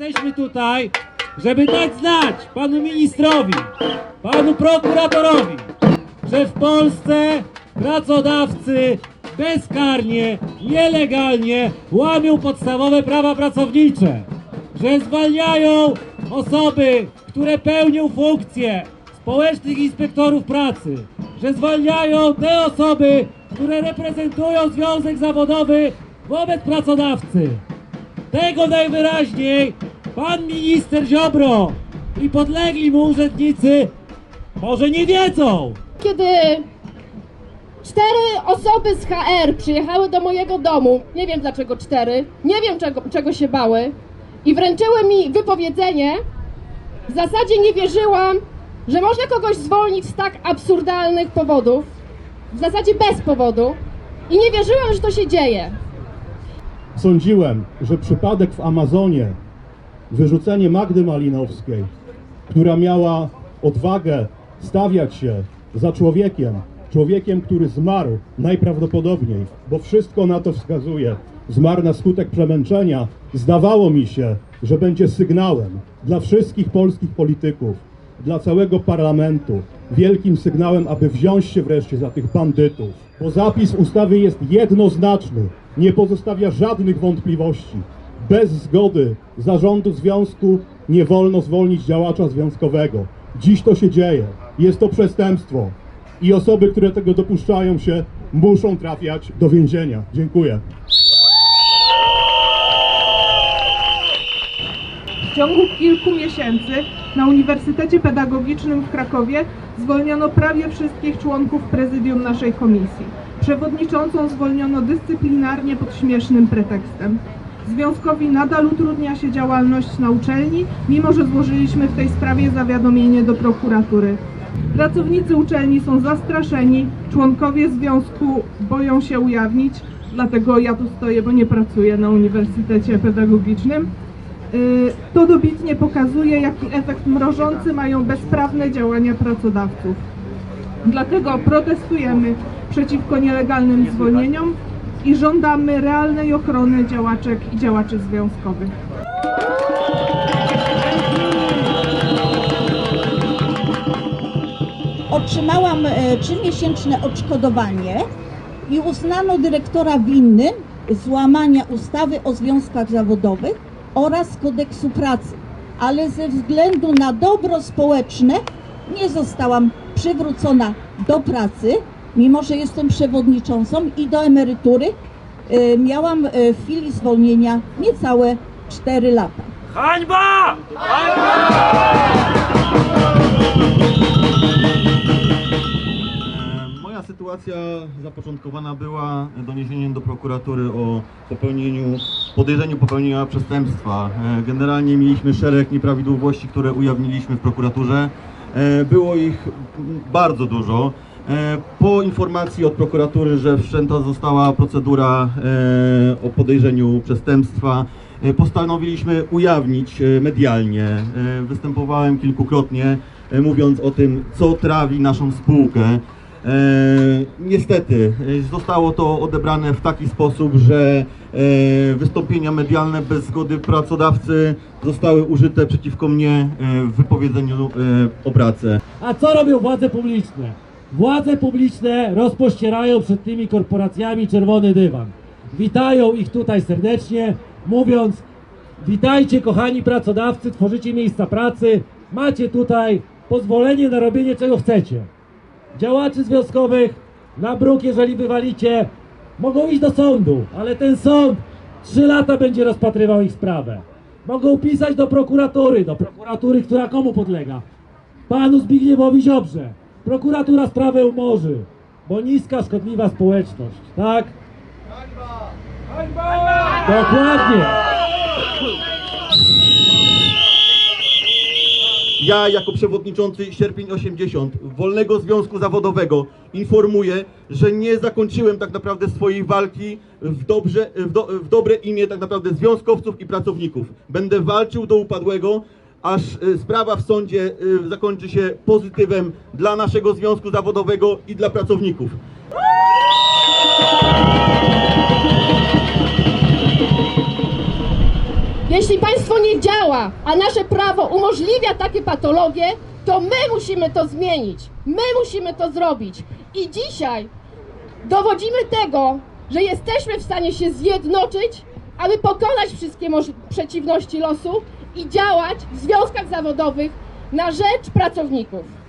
Jesteśmy tutaj, żeby dać znać panu ministrowi, panu prokuratorowi, że w Polsce pracodawcy bezkarnie, nielegalnie łamią podstawowe prawa pracownicze, że zwalniają osoby, które pełnią funkcje społecznych inspektorów pracy, że zwalniają te osoby, które reprezentują związek zawodowy wobec pracodawcy. Tego najwyraźniej pan minister Ziobro i podlegli mu urzędnicy może nie wiedzą. Kiedy cztery osoby z HR przyjechały do mojego domu, nie wiem dlaczego cztery, nie wiem czego, czego się bały, i wręczyły mi wypowiedzenie, w zasadzie nie wierzyłam, że można kogoś zwolnić z tak absurdalnych powodów, w zasadzie bez powodu, i nie wierzyłam, że to się dzieje. Sądziłem, że przypadek w Amazonie, wyrzucenie Magdy Malinowskiej, która miała odwagę stawiać się za człowiekiem, człowiekiem, który zmarł najprawdopodobniej, bo wszystko na to wskazuje, zmarł na skutek przemęczenia, zdawało mi się, że będzie sygnałem dla wszystkich polskich polityków, dla całego parlamentu, wielkim sygnałem, aby wziąć się wreszcie za tych bandytów. Bo zapis ustawy jest jednoznaczny, nie pozostawia żadnych wątpliwości. Bez zgody zarządu związku nie wolno zwolnić działacza związkowego. Dziś to się dzieje. Jest to przestępstwo. I osoby, które tego dopuszczają się, muszą trafiać do więzienia. Dziękuję. W ciągu kilku miesięcy na Uniwersytecie Pedagogicznym w Krakowie zwolniono prawie wszystkich członków prezydium naszej komisji. Przewodniczącą zwolniono dyscyplinarnie pod śmiesznym pretekstem. Związkowi nadal utrudnia się działalność na uczelni, mimo że złożyliśmy w tej sprawie zawiadomienie do prokuratury. Pracownicy uczelni są zastraszeni, członkowie związku boją się ujawnić, dlatego ja tu stoję, bo nie pracuję na Uniwersytecie Pedagogicznym. Y, To dobitnie pokazuje, jaki efekt mrożący mają bezprawne działania pracodawców. Dlatego protestujemy przeciwko nielegalnym zwolnieniom i żądamy realnej ochrony działaczek i działaczy związkowych. otrzymałam e, trzymiesięczne odszkodowanie i uznano dyrektora winnym złamania ustawy o związkach zawodowych oraz kodeksu pracy, ale ze względu na dobro społeczne nie zostałam przywrócona do pracy, mimo że jestem przewodniczącą i do emerytury e, miałam e, w chwili zwolnienia niecałe 4 lata. Hańba! E, Moja sytuacja zapoczątkowana była doniesieniem do prokuratury o popełnieniu, podejrzeniu popełnienia przestępstwa. E, Generalnie mieliśmy szereg nieprawidłowości, które ujawniliśmy w prokuraturze. E, Było ich bardzo dużo. E, Po informacji od prokuratury, że wszczęta została procedura e, o podejrzeniu przestępstwa, e, postanowiliśmy ujawnić medialnie. Występowałem kilkukrotnie, mówiąc o tym, co trawi naszą spółkę. Niestety zostało to odebrane w taki sposób, że wystąpienia medialne bez zgody pracodawcy zostały użyte przeciwko mnie w wypowiedzeniu o pracę. A co robią władze publiczne? Władze publiczne rozpościerają przed tymi korporacjami czerwony dywan. Witają ich tutaj serdecznie, mówiąc: Witajcie, kochani pracodawcy, tworzycie miejsca pracy, macie tutaj pozwolenie na robienie czego chcecie. Działaczy związkowych na bruk, jeżeli wywalicie, mogą iść do sądu, ale ten sąd trzy lata będzie rozpatrywał ich sprawę. Mogą pisać do prokuratury, do prokuratury, która komu podlega? Panu Zbigniewowi Ziobrze. Prokuratura sprawę umorzy, bo niska, szkodliwa społeczność, tak? Dokładnie. Ja jako przewodniczący Sierpień 80 Wolnego Związku Zawodowego informuję, że nie zakończyłem tak naprawdę swojej walki w, dobrze, w, do, w dobre imię tak naprawdę związkowców i pracowników. Będę walczył do upadłego, aż y, sprawa w sądzie y, zakończy się pozytywem dla naszego związku zawodowego i dla pracowników. Jeśli państwo nie działa, a nasze prawo umożliwia takie patologie, to my musimy to zmienić. My musimy to zrobić. I dzisiaj dowodzimy tego, że jesteśmy w stanie się zjednoczyć, aby pokonać wszystkie przeciwności losu i działać w związkach zawodowych na rzecz pracowników.